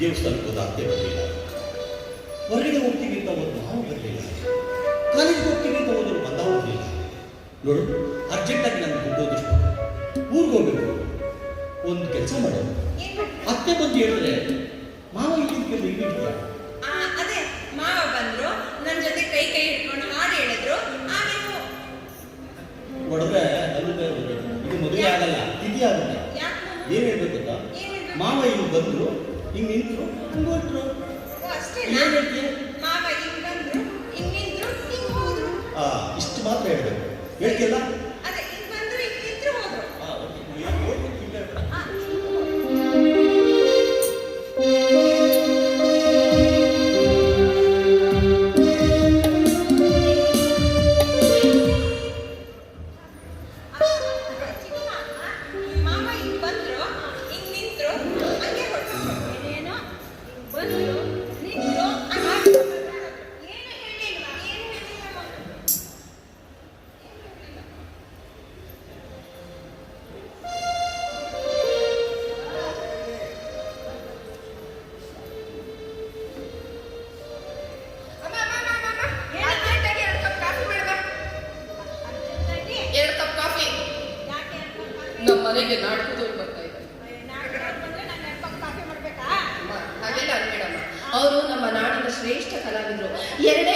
ದೇವಸ್ಥಾನಕ್ಕೆ ಹೋದಾತೆ ಬರಲಿಲ್ಲ ಹೊರಗಡೆ ಹೋಗ್ತೀವಿ ಅಂತ ಒಂದು ನಾವು ಬರಲಿಲ್ಲ. ಕಾಲೇಜ್ಗೆ ಹೋಗ್ತೀವಿ ಅಂತ ಒಂದು ನೋಡು ಅರ್ಜೆಂಟಾಗಿ ನಾನು ದುಡ್ಡೋದಿಷ್ಟು ಊರಿಗೆ ಹೋಗ್ಬೇಕು. ಒಂದು ಕೆಲಸ ಮಾಡೋದು ಅತ್ತೆ ಬಂದು ಹೇಳಿದ್ರೆ ಮಾವ ಇಲ್ಲಿದ್ದ ಇಲ್ಲಿ ಅದೇ ಮಾವ ಬಂದ್ರು ನನ್ನ ಜೊತೆ ಕೈ ಕೈ ಹಿಡ್ಕೊಂಡು ಹಾಡು ಹೇಳಿದ್ರು. ಬಂದ್ರು ಹಿಂಗ್ ನಿಂತ್ರು ಹಿಂಗ್ ಇಷ್ಟು ಮಾತ್ರ ಹೇಳ್ಬೇಕು. ಹೇಳ್ತಿಲ್ಲ ಕೊನೆಗೆ ನಾಟಕದವ್ರು ಬರ್ತಾ ಇದ್ದಾರೆ. ಹಾಗೆಲ್ಲ ಅನ್ಬೇಡಮ್ಮ. ಅವರು ನಮ್ಮ ನಾಡಿನ ಶ್ರೇಷ್ಠ ಕಲಾವಿದರು. ಎರಡೇ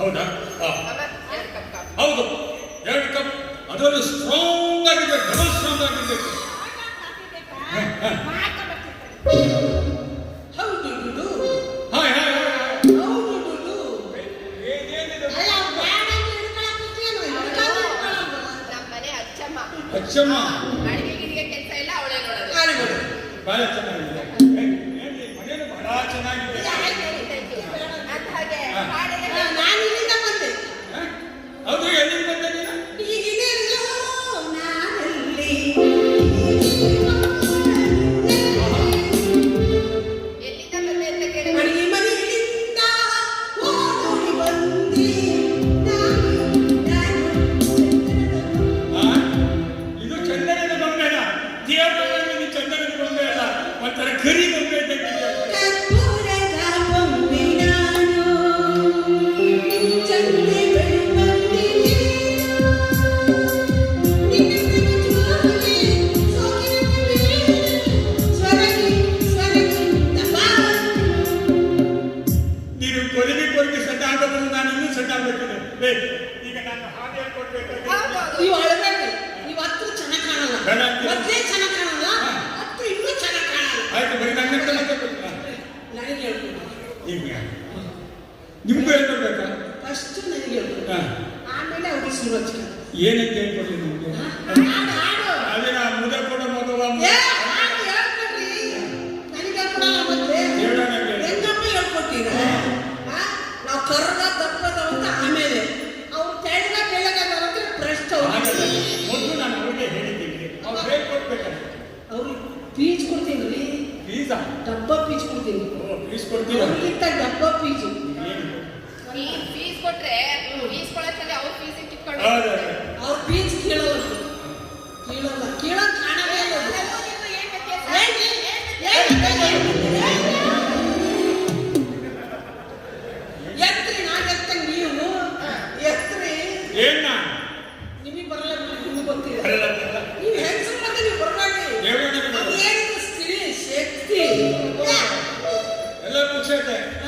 ಹೌದಾ? ಹೌದು. ಎರಡು ಕಪ್. ಅದರಲ್ಲೂ ಸ್ಟ್ರಾಂಗ್ ಆಗಿದೆ ಡಬಲ್ ಸ್ಟ್ರಾಂಗ್ ಆಗಿದೆ. ಅಚ್ಚಮ್ಮ. ಅಡುಗೆ ಗಿಡಿಗೆ ಕೆಲಸ ಇಲ್ಲ ಅವಳೇ ನೋಡೋದು. ಬಾಳೆ ಚೆನ್ನಾಗಿದೆ ನಿಮ್ಗೆ ನಿಮ್ಗೂ ಹೇಳ್ಕೊಡ್ಬೇಕಾ? ಫಸ್ಟ್ ನನಗೆ ಆಮೇಲೆ ಅವ್ರಿಗೆ ಸೂರಜ್ ಏನಕ್ಕೆ ಹೇಳ್ಕೊಡ್ಲಿ ನಿಮ್ಗೆ? ಹಾಡು, ಹಾಡು. ಅದೇ ಮತ್ತೆ. ಆ? ನಾವು ಕರ್ಗ ತಪ್ಪದವಂತ ಆಮೇಲೆ. ಅವ್ರು ಕೆಳಗ ಕೇಳಕ್ಕಾಗಲ್ಲಂದ್ರೆ ಭ್ರಷ್ಟ ಅವ್ರು. ಮೊದಲು ನಾನು ಅವ್ರಿಗೆ ಹೇಳಿದ್ದೀನಿ. ಅವ್ರು ಹೇಳ್ಕೊಡ್ಬೇಕಂತ ಅವ್ರು ಪೀಚ್ ಪೀಸಾ ಡಬ್ಬ ಪೀಸ್ ಕೊಡ್ತೀನಿ. ಪೀಸ್ ಕೊಡ್ತೀನಿ ಡಬ್ಬ ಪೀಸ್. ಈ ಪೀಸ್ ಕೊಟ್ರೆ して。